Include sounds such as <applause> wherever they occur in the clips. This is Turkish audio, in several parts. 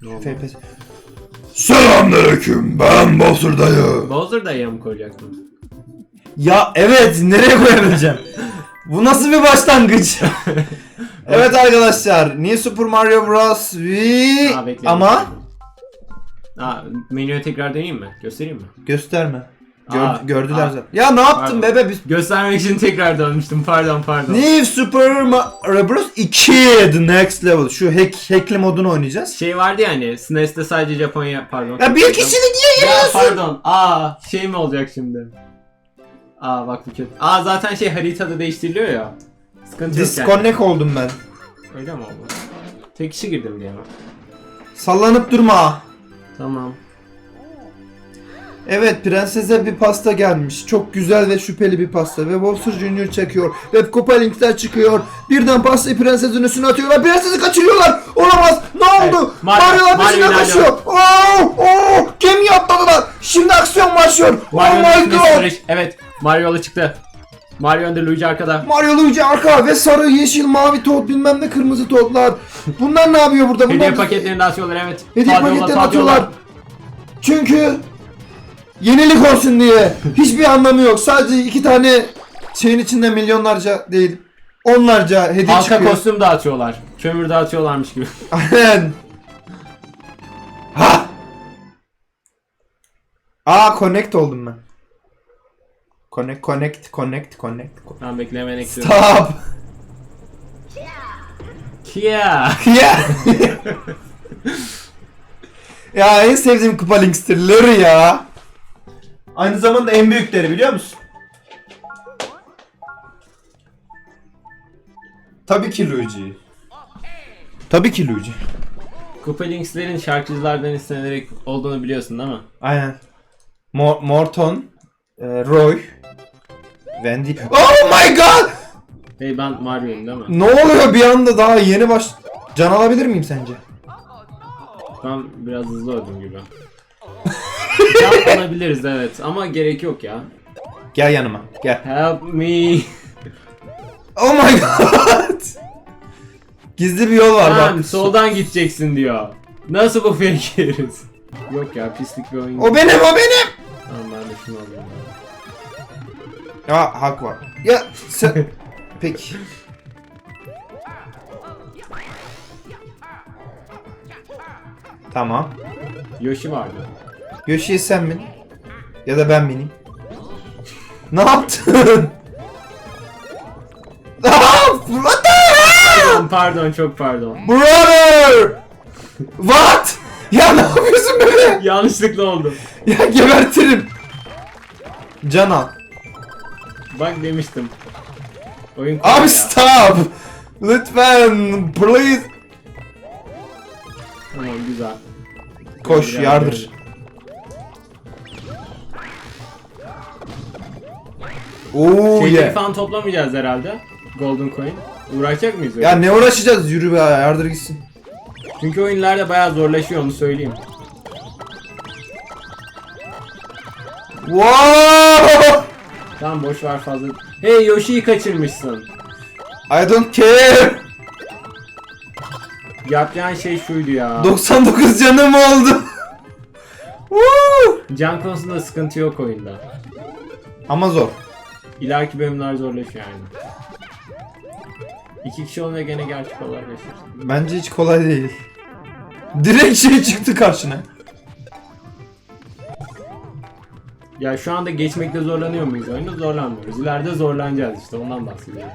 FPS. Selamünaleyküm ben Bowser dayı. Bowser dayıya mı koyacaktın? Ya evet nereye koyabileceğim? Bu nasıl bir başlangıç? <laughs> evet arkadaşlar New Super Mario Bros. V Aa, bekle, ama bekle. Aa, menüye tekrar döneyim mi? Göstereyim mi? gösterme. Gör- Aa, gördüler aa. zaten. Ya ne yaptın Pardon. bebe biz? Göstermek için tekrar dönmüştüm. Pardon pardon. New Super Mario Bros. 2 The Next Level. Şu hack, hackli modunu oynayacağız. Şey vardı ya hani SNES'te sadece Japonya pardon. Ya bir kişilik niye Ya pardon. Aa şey mi olacak şimdi? Aa bak bu kötü. Aa zaten şey haritada değiştiriliyor ya. Sıkıntı yok yani. Disconnect oldum ben. Öyle mi oldu? Tek kişi girdim diye mi? Sallanıp durma. Tamam. Evet prensese bir pasta gelmiş. Çok güzel ve şüpheli bir pasta. Ve Bowser Junior çekiyor. Ve kupa linkler çıkıyor. Birden pastayı prensesin üstüne atıyorlar. Prensesi kaçırıyorlar. Olamaz. Ne oldu? Evet, Mario- Mario'lar Mario peşinden ilerliyor. koşuyor. Oo, oo, gemiye atladılar. Şimdi aksiyon başlıyor. Mario'nun oh my god. sürüş- Evet. Mario yolu çıktı. Mario önde Luigi arkada. Mario Luigi arka ve sarı, yeşil, mavi Toad bilmem ne kırmızı Toad'lar. Bunlar ne yapıyor burada? Bunlar Hediye paketlerini atıyorlar evet. Hediye paketlerini atıyorlar. Çünkü yenilik olsun diye. Hiçbir anlamı yok. Sadece iki tane şeyin içinde milyonlarca değil. Onlarca hediye Halka çıkıyor. kostüm dağıtıyorlar. Kömür dağıtıyorlarmış gibi. <laughs> Aynen. Ha! Aa connect oldum ben. Connect, connect, connect, connect. Ben beklemen ekliyorum. Stop. Kia. ya. ya en sevdiğim kupa linksterleri ya. Aynı zamanda en büyükleri biliyor musun? Tabii ki Luigi. Tabii ki Luigi. Kupa Links'lerin şarkıcılardan istenerek olduğunu biliyorsun değil mi? Aynen. Mor Morton, e, Roy, Wendy. Oh my god! Hey ben Mario'yum değil mi? Ne oluyor bir anda daha yeni baş... Can alabilir miyim sence? Ben biraz hızlı öldüm gibi. Can alabiliriz evet ama gerek yok ya. Gel yanıma. Gel. Help me. Oh my god! Gizli bir yol var Tamam bak. soldan gideceksin diyor. Nasıl bu fake yeriz? Yok ya pislik bir oyun. O benim o benim. Tamam ben de şunu alayım. Ya hak var. Ya sen... <laughs> Peki. Tamam. Yoshi vardı. Yoshi'ye sen bin. Ya da ben bineyim. Ne yaptın? <laughs> What the hell? Pardon, çok pardon. Brother! What? Ya ne yapıyorsun böyle? Yanlışlıkla oldu. Ya gebertirim. Can al. Bak demiştim. Oyun Abi ya. stop. Lütfen. Please. Tamam güzel. Koş Biraz yardır. Oo Şeyleri yeah. falan toplamayacağız herhalde. Golden Coin. Uğraşacak mıyız öyle? Ya ne uğraşacağız? Yürü be yardır gitsin. Çünkü oyunlarda bayağı zorlaşıyor onu söyleyeyim. Wow! Tamam boş ver fazla. Hey Yoshi'yi kaçırmışsın. I don't care. Yapacağın şey şuydu ya. 99 canım oldu. <laughs> Woo! Can konusunda sıkıntı yok oyunda. Ama zor. İleriki bölümler zorlaşıyor yani. İki kişi olunca gene gerçek kolaylaşır. Bence hiç kolay değil. Direkt şey çıktı karşına. Ya şu anda geçmekte zorlanıyor muyuz oyunu? Zorlanmıyoruz. İleride zorlanacağız işte ondan bahsediyorum.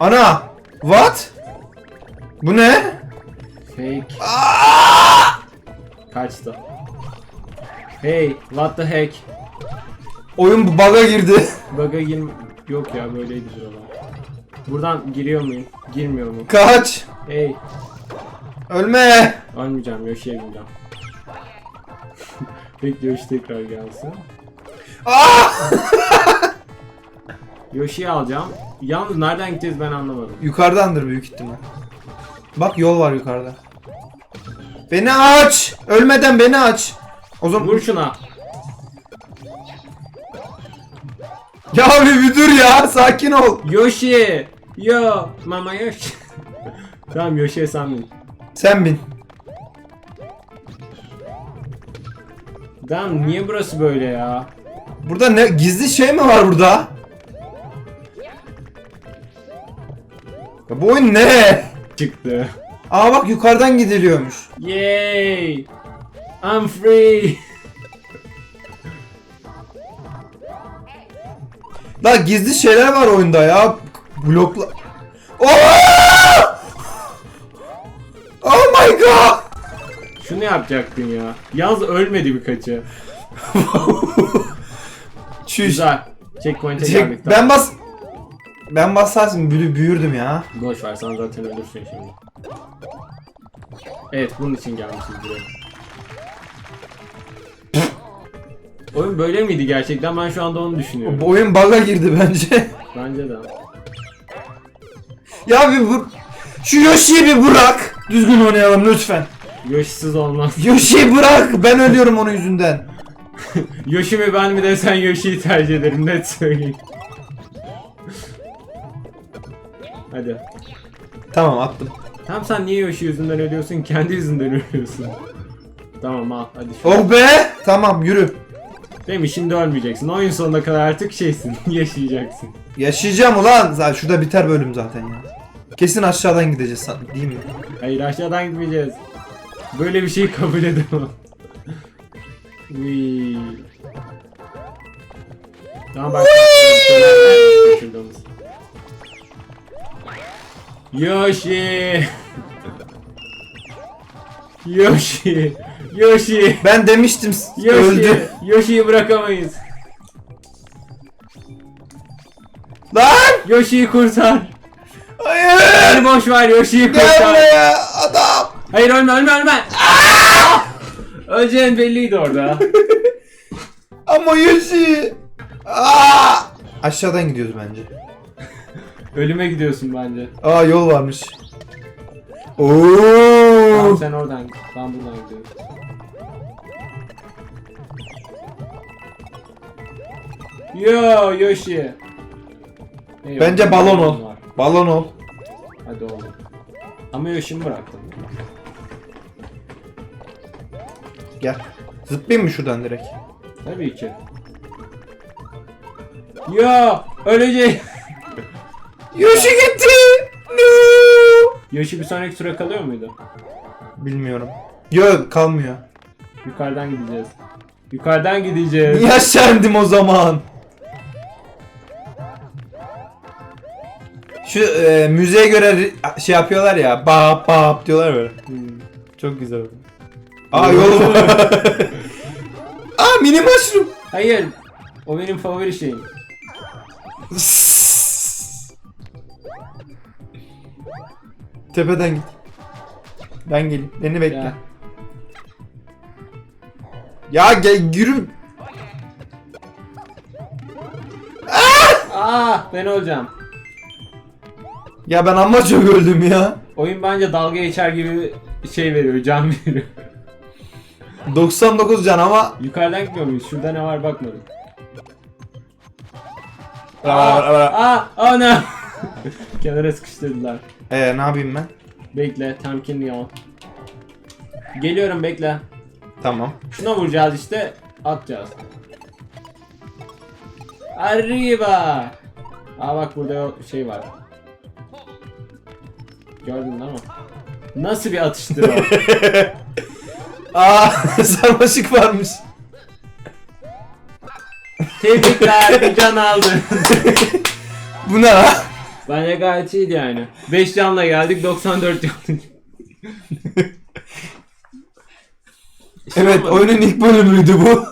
Ana! What? Bu ne? Fake. Kaçtı. Hey, what the heck? Oyun bug'a girdi. <laughs> Bug'a gir... Yok ya böyleydi buralar. Buradan giriyor muyum? Girmiyor mu? Kaç. Hey, Ölme. ölmeyeceğim. Yoshi'ye gideceğim. <laughs> Bekle Yoshi tekrar gelsin. Ah! <laughs> Yoshi'yi alacağım. Yalnız nereden gideceğiz ben anlamadım. Yukarıdandır büyük ihtimal. Bak yol var yukarıda. Beni aç. Ölmeden beni aç. O zaman Vur şuna. Ya bir bir dur ya. Sakin ol. Yoshi! Yo! Mama Yoshi. <laughs> tamam Yoshi'ye sen bin. Sen bin. Lan niye burası böyle ya? Burada ne gizli şey mi var burada? Ya bu oyun ne? Çıktı. Aa bak yukarıdan gidiliyormuş. Yay! I'm free! <laughs> La gizli şeyler var oyunda ya. Blokla... Oh! Oh my god! Şunu yapacaktın ya. Yalnız ölmedi birkaçı. <laughs> Çüş. Güzel. Checkpoint'e Çek- geldik. Ben bas... Ben basarsın büyü büyürdüm ya. Boş ver sen zaten ölürsün şimdi. Evet bunun için gelmişiz buraya. Oyun böyle miydi gerçekten? Ben şu anda onu düşünüyorum. Bu oyun bug'a girdi bence. Bence de. ya bir vur... Şu Yoshi'yi bir bırak. Düzgün oynayalım lütfen. Yoshi'siz olmaz. Yoshi'yi bırak. Ben ölüyorum onun yüzünden. <laughs> Yoshi mi ben mi desen Yoshi'yi tercih ederim net söyleyeyim. Hadi. Tamam attım. Tam sen niye Yoshi yüzünden ölüyorsun? Kendi yüzünden ölüyorsun. Tamam al hadi şu. Oh be! Tamam yürü. Değil mi? Şimdi ölmeyeceksin. Oyun sonuna kadar artık şeysin. <laughs> Yaşayacaksın. Yaşayacağım ulan. Zaten şurada biter bölüm zaten ya. Kesin aşağıdan gideceğiz değil mi? Hayır aşağıdan gitmeyeceğiz. Böyle bir şeyi kabul edemem. Uy. Tamam bak. Yoshi. Yoshi. Yoshi. Ben demiştim Yoshi. öldü. Yoshi'yi bırakamayız. Lan! Yoshi'yi kurtar. Hayır! Beni boş ver Yoshi'yi Gel kurtar. buraya adam! Hayır ölme ölme ölme. Aa! Öleceğin belliydi orada. <laughs> Ama Yoshi! Aa! Aşağıdan gidiyoruz bence. Ölüme gidiyorsun bence. Aa yol varmış. Tamam Oo! sen oradan git. Ben buradan gidiyorum. Yo Yoshi. Eyvah, Bence balon ol. var. Balon ol. Hadi oğlum. Ama Yoshi'mi bıraktım. Gel. Zıplayayım mı şuradan direkt? Tabii ki. Yo ölecek. <laughs> Yoshi gitti! No! Yoshi bir sonraki tura kalıyor muydu? Bilmiyorum. Yok kalmıyor. Yukarıdan gideceğiz. Yukarıdan gideceğiz. Niye aşağı indim o zaman? Şu e, müziğe göre şey yapıyorlar ya. Bap bap diyorlar böyle. Hmm. Çok güzel. Aa yol <laughs> var. Aa mini mushroom. Hayır. O benim favori şeyim. <laughs> Tepeden git. Ben geleyim. Beni bekle. Ya. Ya gel yürü. Aa ben öleceğim. Ya ben amma çok öldüm ya. Oyun bence dalga geçer gibi şey veriyor, can <laughs> veriyor. 99 can ama. Yukarıdan gitmiyor muyuz? Şurada ne var bakmadım. Aa, aa, aa. Aa, aa ne? <laughs> Kenara sıkıştırdılar. Ee ne yapayım ben? Bekle, temkinli ol. Geliyorum bekle. Tamam. Şuna vuracağız işte, atacağız. Arriba! Aa bak burada şey var. Gördün değil mi? Nasıl bir atıştır o? <laughs> Aa <laughs> sarmaşık varmış. Tebrikler, bir can aldın. <laughs> Bu ne lan? Bence gayet iyiydi yani. 5 canla geldik 94 can. Evet oyunun ilk bölümüydü bu.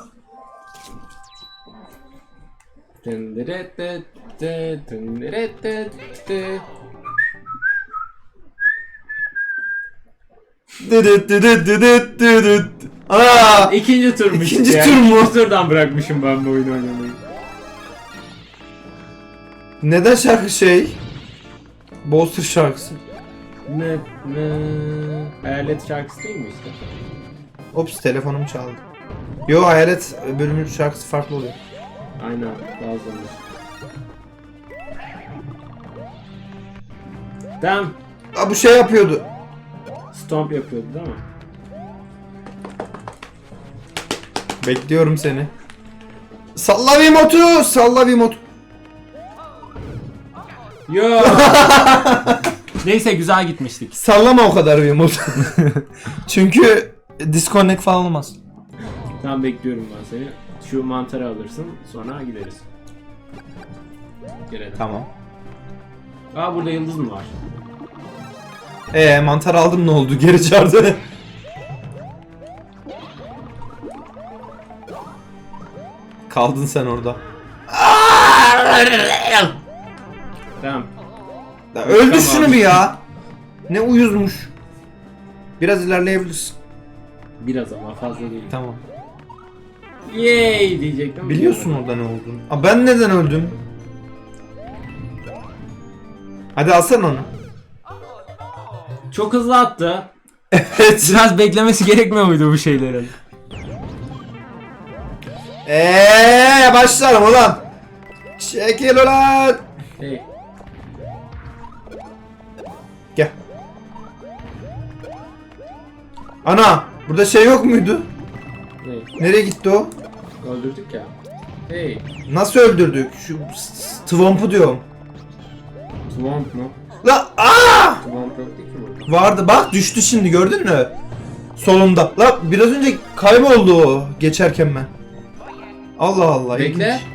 Tındırıtıtı, tındırıtıtı. Dıdıt dıdıt dıdıt dıdıt. Aa! İkinci turmuş. İkinci yani. tur mu? İkinci turdan bırakmışım ben bu oyunu oynamayı. Neden şarkı şey? Bolster şarkısı. Ne ne Hayalet şarkısı değil mi işte? Ops telefonum çaldı. Yo hayalet bölümün şarkısı farklı oluyor. Aynen bazılarmış. Damn. Aa bu şey yapıyordu. Stomp yapıyordu değil mi? Bekliyorum seni. Salla Wiimote'u! Salla Wiimote. Yo. <laughs> Neyse güzel gitmiştik. Sallama o kadar Wiimote. <laughs> Çünkü disconnect falan olmaz. Tamam bekliyorum ben seni. Şu mantarı alırsın sonra gideriz. Girelim. Tamam. Aa burada yıldız mı var? Ee mantar aldım ne oldu? Geri çağırdı. Kaldın sen orada. Tamam. Ya öldür Tamam. şunu bir ya. Ne uyuzmuş. Biraz ilerleyebilirsin. Biraz ama fazla değil. Tamam. Yay diyecektim. Biliyorsun orada ne olduğunu. Aa, ben neden öldüm? Hadi alsana onu. Çok hızlı attı. Evet. Biraz beklemesi gerekmiyor muydu bu şeylerin? Eee başlarım ulan. Çekil ulan. Hey. Gel. Ana burada şey yok muydu? Hey. Nereye gitti o? Öldürdük ya. Hey. Nasıl öldürdük? Şu s- s- Twomp'u diyorum. Swamp mu? La aa! Ki burada. Vardı bak düştü şimdi gördün mü? Solunda. La biraz önce kayboldu o geçerken ben. Allah Allah. Bekle. ilginç.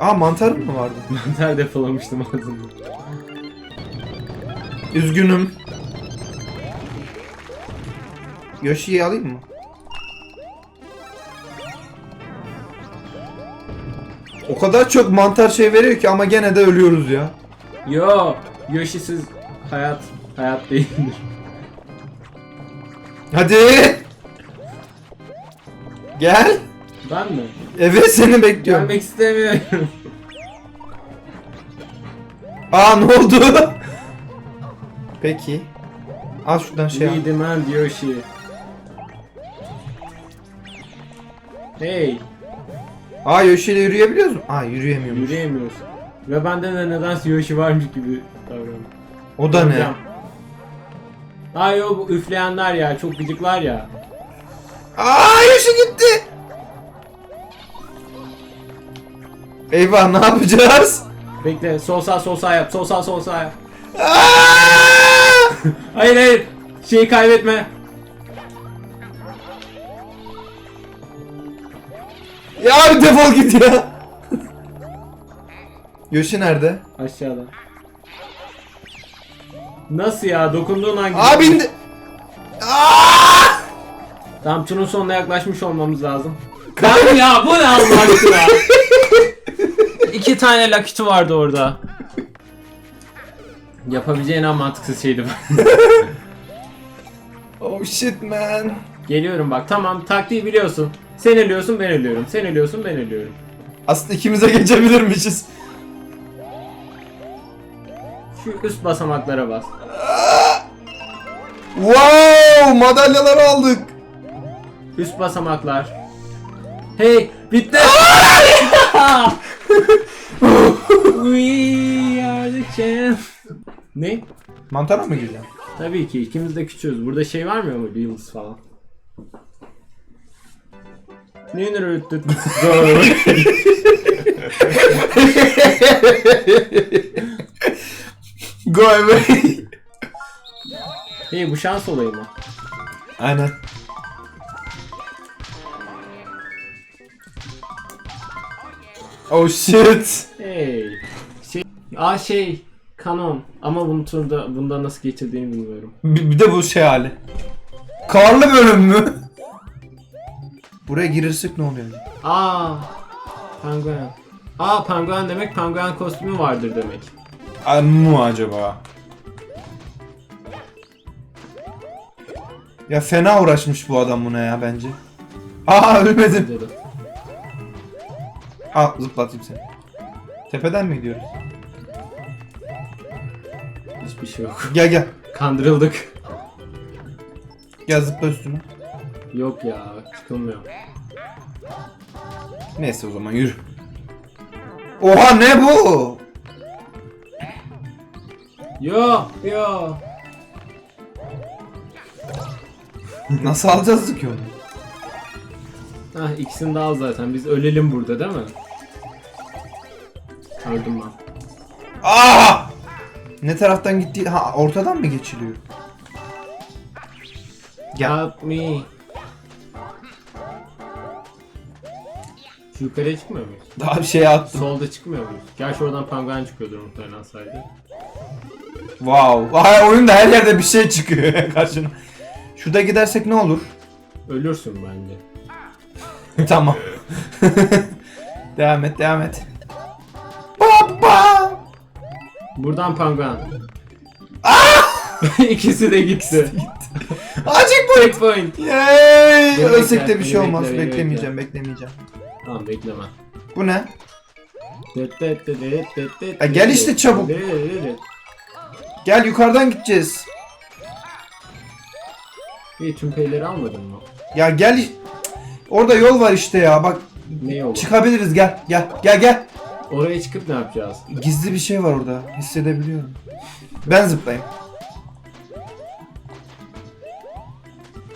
Aa mantar mı vardı? <laughs> Mantar depolamıştım ağzımda. Üzgünüm. Yoshi'yi alayım mı? O kadar çok mantar şey veriyor ki ama gene de ölüyoruz ya. Yo. Yoshi'siz hayat hayat değildir. Hadi. Gel. Ben mi? Evet seni bekliyorum. Gelmek istemiyorum. Aa ne oldu? Peki. Al şuradan şey al. We demand Yoshi. Hey. Aa Yoshi ile yürüyebiliyoruz mu? Aa yürüyemiyormuş. Yürüyemiyoruz. Ve bende de nedense Yoshi varmış gibi davranıyor. O da ne? Ay o bu üfleyenler ya çok gıcıklar ya. Aa Yoshi gitti. Eyvah ne yapacağız? Bekle sol sağ sol sağ yap sol sağ sol sağ yap. <laughs> Hayır hayır şeyi kaybetme. Ya bir defol git ya. Yoshi nerede? Aşağıda. Nasıl ya dokunduğun bindi. Aa! Tamam turun sonuna yaklaşmış olmamız lazım. <laughs> Ben ya bu ne Allah aşkına? <laughs> İki tane Lucky vardı orada. Yapabileceğin en mantıksız şeydi bu. <laughs> Oh shit man. Geliyorum bak tamam taktiği biliyorsun. Sen ölüyorsun ben ölüyorum. Sen ölüyorsun ben ölüyorum. Aslında ikimize geçebilirmişiz. Şu üst basamaklara bas. Wow madalyaları aldık. Üst basamaklar. Hey bitti. We are the champ. Ne? Mantara mı gireceğim? Tabii ki ikimiz de küçüğüz. Burada şey var mı ama yıldız falan? Ne ürüttü? <laughs> <laughs> Go away. <laughs> hey bu şans olayı mı? Aynen. Oh shit. Hey. Şey, aa şey kanon ama bunu turda bunda nasıl geçirdiğini bilmiyorum. Bir, bir de bu şey hali. Karlı bölüm mü? Buraya girirsek ne oluyor? Aa penguen. Aa penguen demek penguen kostümü vardır demek. Mu acaba? Ya fena uğraşmış bu adam buna ya bence. Aa ölmedim. Al zıplatayım seni. Tepeden mi gidiyoruz? Hiçbir şey yok. Gel gel. Kandırıldık. Gel zıpla üstüme. Yok ya çıkılmıyor. Neyse o zaman yürü. Oha ne bu? Yo yo. <laughs> Nasıl alacağız ki onu? Hah ikisini de al zaten. Biz ölelim burada değil mi? Öldüm ben. Aa! Ne taraftan gitti? Ha ortadan mı geçiliyor? Ya. Help me. Şu yukarıya çıkmıyor muyuz? Daha bir şey attım. Solda çıkmıyor muyuz? Gerçi oradan penguen çıkıyordur muhtemelen sayede. Wow. Ay, oyunda her yerde bir şey çıkıyor <laughs> karşına. Şurada gidersek ne olur? Ölürsün bence. <laughs> tamam. <laughs> devam et, devam et. Baba! Buradan penguen. İkisi de gitti. Acık bu. Checkpoint. Yay! Ölsek de bir şey bekle, olmaz. bekle, beklemeyeceğim, beklemeyeceğim. Tamam bekleme. Bu ne? Ya gel işte çabuk. Gel yukarıdan gideceğiz. İyi tüm peyleri almadın mı? Ya gel. Orada yol var işte ya. Bak Ne yolu? çıkabiliriz. Gel. Gel. Gel gel. Oraya çıkıp ne yapacağız? Gizli bir şey var orada. Hissedebiliyorum. Ben zıplayayım.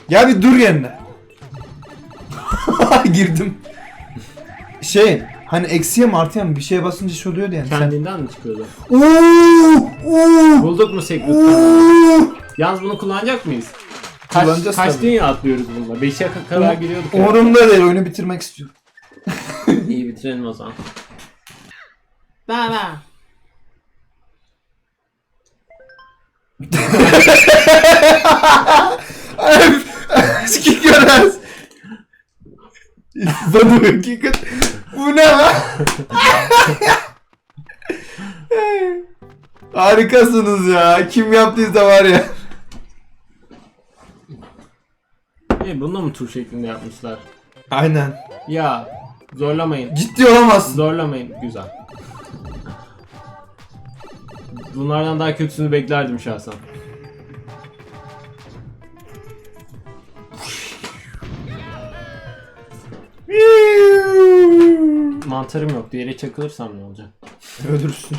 Ya bir dur yerine. <laughs> Girdim. Şey, hani eksiye mi artıya mı bir şeye basınca şey oluyordu yani. Sen... Kendinden mi çıkıyordu? Oo! Oo! Bulduk mu Secret? Oo! Yalnız bunu kullanacak mıyız? Kaç, Kullanacağız kaç tabii. dünya atlıyoruz bununla? 5'e kadar giriyorduk. ya. Umurumda değil oyunu bitirmek istiyorum. <laughs> İyi bitirelim o zaman. Baba. Eski görmez. Bana hakikat. Bu ne lan? Harikasınız ya. Kim yaptıysa var ya. İyi bunu da mı tur şeklinde yapmışlar? Aynen. Ya zorlamayın. Ciddi olamazsın. Zorlamayın. Güzel. Bunlardan daha kötüsünü beklerdim şahsen. Mantarım yok. Diğeri çakılırsam ne olacak? Ölürsün.